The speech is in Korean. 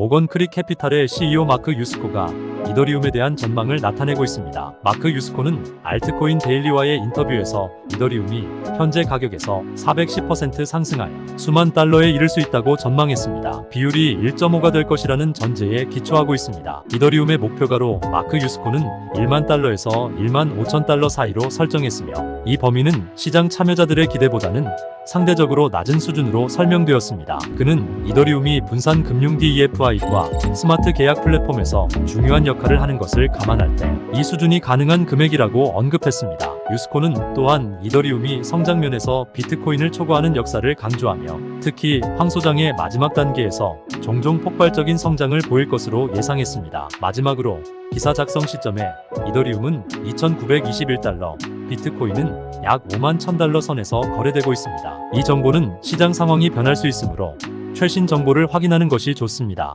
모건 크릭 캐피탈의 CEO 마크 유스코가 이더리움에 대한 전망을 나타내고 있습니다. 마크 유스코는 알트코인 데일리와의 인터뷰에서 이더리움이 현재 가격에서 410% 상승하여 수만 달러에 이를 수 있다고 전망했습니다. 비율이 1.5가 될 것이라는 전제에 기초하고 있습니다. 이더리움의 목표가로 마크 유스코는 1만 달러에서 1만 5천 달러 사이로 설정했으며 이 범위는 시장 참여자들의 기대보다는 상대적으로 낮은 수준으로 설명되었습니다. 그는 이더리움이 분산 금융 DEFI와 스마트 계약 플랫폼에서 중요한 역할을 하는 것을 감안할 때 이 수준이 가능한 금액이라고 언급했습니다. 유스코는 또한 이더리움이 성장면에서 비트코인을 초과하는 역사를 강조하며 특히 황 소장의 마지막 단계에서 종종 폭발적인 성장을 보일 것으로 예상했습니다. 마지막으로 기사 작성 시점에 이더리움은 2,921달러, 비트코인은 약 5만 1000달러 선에서 거래되고 있습니다. 이 정보는 시장 상황이 변할 수 있으므로 최신 정보를 확인하는 것이 좋습니다.